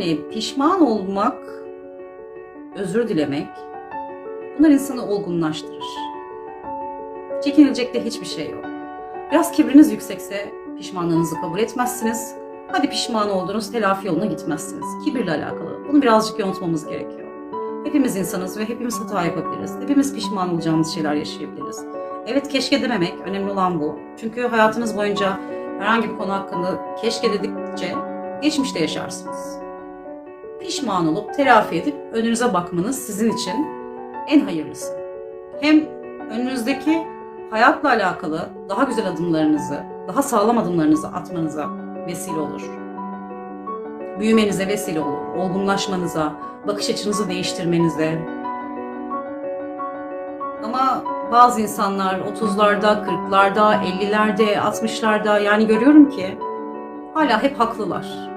Yani pişman olmak, özür dilemek bunlar insanı olgunlaştırır. Çekinilecek de hiçbir şey yok. Biraz kibriniz yüksekse pişmanlığınızı kabul etmezsiniz. Hadi pişman oldunuz, telafi yoluna gitmezsiniz. Kibirle alakalı. Bunu birazcık yontmamız gerekiyor. Hepimiz insanız ve hepimiz hata yapabiliriz. Hepimiz pişman olacağımız şeyler yaşayabiliriz. Evet keşke dememek, önemli olan bu. Çünkü hayatınız boyunca herhangi bir konu hakkında keşke dedikçe geçmişte yaşarsınız. Pişman olup telafi edip önünüze bakmanız sizin için en hayırlısı. Hem önünüzdeki hayatla alakalı daha güzel adımlarınızı, daha sağlam adımlarınızı atmanıza vesile olur. Büyümenize vesile olur, olgunlaşmanıza, bakış açınızı değiştirmenize. Ama bazı insanlar 30'larda, 40'larda, 50'lerde, 60'larda yani görüyorum ki hala hep haklılar.